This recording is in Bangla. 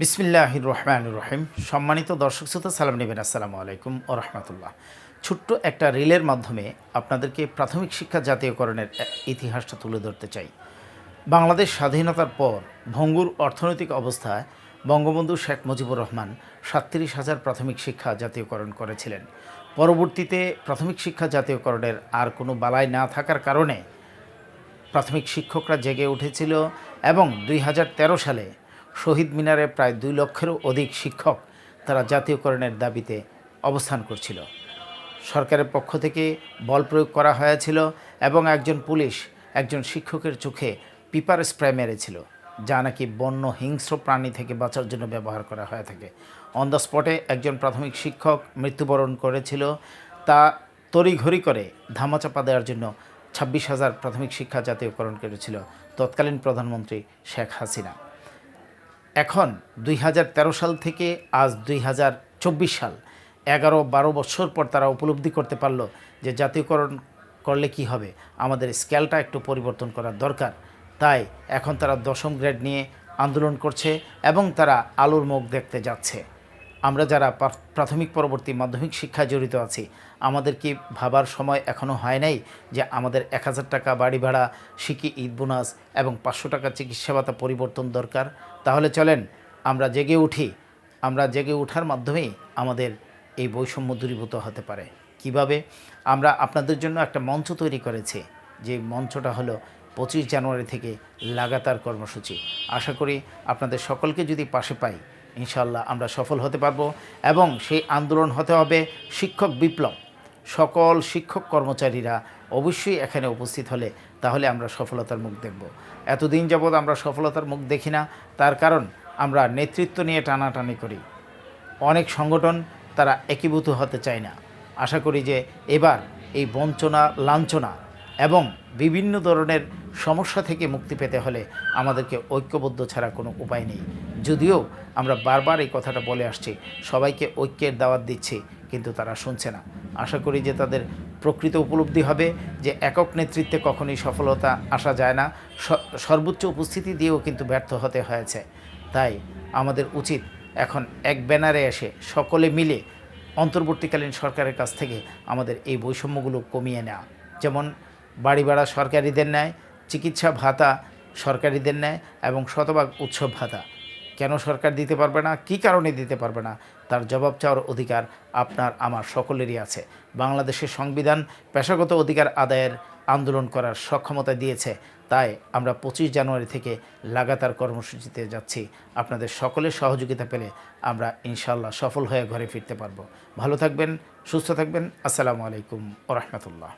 বিসমিল্লাহ রহমান রহিম সম্মানিত দর্শক শ্রোতা, সালাম নেবেন। আসসালামু আলাইকুম ও রহমতুল্লাহ। ছোট্ট একটা রিলের মাধ্যমে আপনাদেরকে প্রাথমিক শিক্ষা জাতীয়করণের ইতিহাসটা তুলে ধরতে চাই। বাংলাদেশ স্বাধীনতার পর ভঙ্গুর অর্থনৈতিক অবস্থায় বঙ্গবন্ধু শেখ মুজিবুর রহমান সাতত্রিশ হাজার প্রাথমিক শিক্ষা জাতীয়করণ করেছিলেন। পরবর্তীতে প্রাথমিক শিক্ষা জাতীয়করণের আর কোনো বালাই না থাকার কারণে প্রাথমিক শিক্ষকরা জেগে উঠেছিল এবং দুই হাজার তেরো সালে শহীদ মিনারে প্রায় দুই লক্ষেরও অধিক শিক্ষক তারা জাতীয়করণের দাবিতে অবস্থান করছিল। সরকারের পক্ষ থেকে বল প্রয়োগ করা হয়েছিল এবং একজন পুলিশ একজন শিক্ষকের চোখে পিপার স্প্রে মেরেছিল, যা নাকি বন্য হিংস্র প্রাণী থেকে বাঁচার জন্য ব্যবহার করা হয়ে থাকে। অন দ্য স্পটে একজন প্রাথমিক শিক্ষক মৃত্যুবরণ করেছিল, তা তড়িঘড়ি করে ধামাচাপা দেওয়ার জন্য ছাব্বিশ হাজার প্রাথমিক শিক্ষা জাতীয়করণ করেছিল তৎকালীন প্রধানমন্ত্রী শেখ হাসিনা। এখন দুই হাজার তেরো সাল থেকে আজ দুই হাজার চব্বিশ সাল। এগারো বারো বছর পর তারা উপলব্ধি করতে পারল যে জাতীয়করণ করলে কি হবে। আমাদের স্কেলটা একটু পরিবর্তন করার দরকার। তাই এখন তারা দশম গ্রেড নিয়ে আন্দোলন করছে এবং তারা আলোর মুখ দেখতে যাচ্ছে। আমরা যারা প্রাথমিক পরবর্তী মাধ্যমিক শিক্ষায় জড়িত আছি, আমাদের কি ভাবার সময় এখনও হয় নাই যে আমাদের এক হাজার টাকা বাড়ি ভাড়া শিখি ঈদ বোনাস এবং পাঁচশো টাকা চিকিৎসা ভাতা পরিবর্তন দরকার? তাহলে চলেন, আমরা জেগে উঠি। আমরা জেগে ওঠার মাধ্যমেই আমাদের এই বৈষম্য দূরীভূত হতে পারে। কীভাবে? আমরা আপনাদের জন্য একটা মঞ্চ তৈরি করেছি, যে মঞ্চটা হলো পঁচিশ জানুয়ারি থেকে লাগাতার কর্মসূচি। আশা করি আপনাদের সকলকে যদি পাশে পাই ইনশাল্লাহ আমরা সফল হতে পারব এবং সেই আন্দোলন হতে হবে শিক্ষক বিপ্লব। সকল শিক্ষক কর্মচারীরা অবশ্যই এখানে উপস্থিত হলে তাহলে আমরা সফলতার মুখ দেখব। এতদিন যাবৎ আমরা সফলতার মুখ দেখি না, তার কারণ আমরা নেতৃত্ব নিয়ে টানাটানি করি। অনেক সংগঠন তারা একীভূত হতে চায় না। আশা করি যে এবার এই বঞ্চনা, লাঞ্ছনা এবং বিভিন্ন ধরনের সমস্যা থেকে মুক্তি পেতে হলে আমাদেরকে ঐক্যবদ্ধ ছাড়া কোনো উপায় নেই। যদিও আমরা বারবার এই কথাটা বলে আসছি, সবাইকে ঐক্যের দাওয়াত দিচ্ছি, কিন্তু তারা শুনছে না। আশা করি যে তাদের প্রকৃত উপলব্ধি হবে যে একক নেতৃত্বে কখনোই সফলতা আসা যায় না। সর্বোচ্চ উপস্থিতি দিয়েও কিন্তু ব্যর্থ হতে হয়েছে। তাই আমাদের উচিত এখন এক ব্যানারে এসে সকলে মিলে অন্তর্বর্তীকালীন সরকারের কাছ থেকে আমাদের এই বৈষম্যগুলো কমিয়ে নেওয়া। যেমন বাড়ি ভাড়া সরকারিদের নেয় চিকিৎসা ভাতা সরকারিদের নেয় এবং শতভাগ উৎসব ভাতা। কেন সরকার দিতে পারবে না, কি কারণে দিতে পারবে না, তার জবাব চাওয়ার অধিকার আপনার, আমার সকলেরই আছে। বাংলাদেশের সংবিধান পেশাগত অধিকার আদায়ের আন্দোলন করার সক্ষমতা দিয়েছে, তাই আমরা পঁচিশ জানুয়ারি থেকে লাগাতার কর্মসূচিতে যাচ্ছি। আপনাদের সকলের সহযোগিতা পেলে আমরা ইনশাল্লাহ সফল হয়ে ঘরে ফিরতে পারব। ভালো থাকবেন, সুস্থ থাকবেন, আসসালামু আলাইকুম ও রহমতুল্লাহ।